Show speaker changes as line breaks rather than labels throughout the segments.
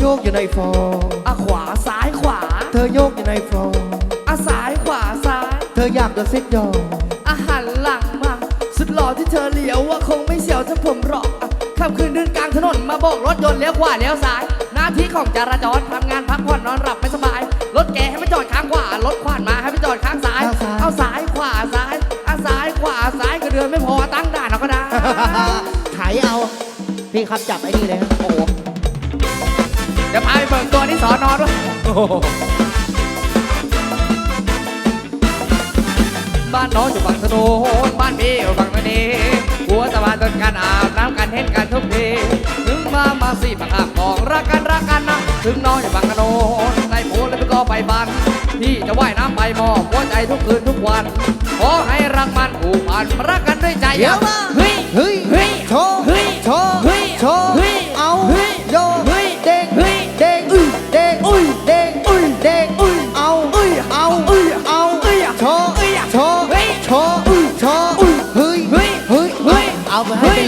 โยกอยู่ในฟอง
อะขวาซ้ายขวา
เธอโยกอยู่ในฟอง
อะซ้ายขวาซ้าย
เธออยากโดนซิดยอง
อาหันหลังมา สุดหล่อที่เธอเหลียวว่าคงไม่เสียวถ้าผมหรอกอะขับคืนเดินกลางถนนมาโบกรถยนต์เลี้ยวขวาเลี้ยวซ้าย หน้าที่ของจราจรทำงานพักผ่อนนอนหลับไม่สบาย รถแกให้ไปจอดข้างขวารถขวานมาให้ไปจอดข้างซ้าย เอาซ้ายขวาซ้ายอาซ้ายขวาซ้ายก็เดือนไม่พอตั้งด่านเราก็ได้
ไถเอาพี่ครับจับไอ้นี่เลยฮะ
โอ้โห เดี๋ยวพาไปเบิกตัวที่สอนอด้วยบ้านน้องอยู่ฝั่งถนนบ้านพี่อยู่ฝั่งนี้หัวสะพานตนการอาบน้ำกันเห็นกันทุกทีถึงมามาสี่ปากอางของรักกันรักกันนะ ถึงน้องอยู่ฝั่งถนนในโพลแล้วก็ไปบันพี่จะว่ายน้ำไปมอบหัวใจทุกคืนทุกวัน ขอให้รักมันผูกพันรักกันด้วยใจ
เยวม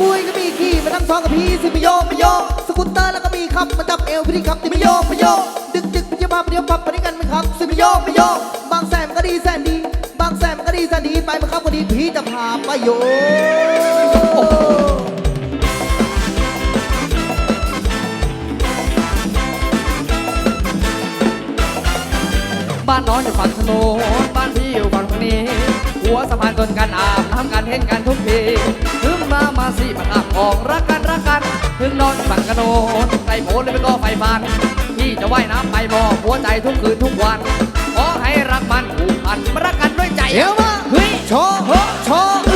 กล้ย
ก็มีขี่
มานั่งท้องกับพี่สิไม่โยกไม่โยกสกูตเตอร์แล้วก็มีขับมาจับเอวพี่ขับที่ไม่โยกไม่โยกดึกดึกพี่จะพาไปเดียวพับไปด้วยกันไหมครับสิไม่โยกไม่โยกบางแสนมันก็ดีแสนดี บางแสนมันก็ดีแสนดีไปมาครับวันนี้พี่จะพาไปโย
บ้านน้องอยู่ฝั่งถนนบ้านพี่อยู่ฝั่งนี้ หัวสะพานจนกันอาบน้ำกันเห็นกันทุกที กระโนนใส่โผล่เลยไปก็ไฟฟันพี่จะว่ายน้ำไปมอบหัวใจทุกคืนทุกวัน ขอให้รักมันผูกพันรักกันด้วยใจ
เดี๋ยวมา
เฮ้ย
โชว์โชว์โชว์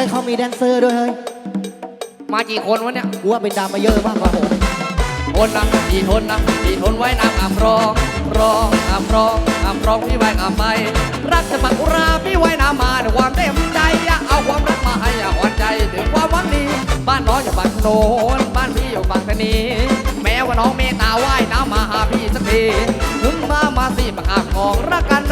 ฮ้ยเขามีแดนเซอร์ด้วยเฮ้ย
มากี่คนวะเนี่ย
กูว่าเป็นดามาเยอะมากกว่าผม
ทนนะพี่ทนนะพี่ทนไว้นำอับรองรองอับรองอับรองพี่ไว้กับไป รักจะปักอุราพี่ไว้น้ำมาด้วยความเต็มใจอย่าเอาความรักมาให้อย่าหวันใจด้วยความหวังดีบ้านน้องอยู่ฝั่งโน้นบ้านพี่อยู่ฝั่งนี้แม้ว่าน้องเมตตาว่ายน้ำมาหาพี่สักทีถึงมามาสี่ประคำของรักกัน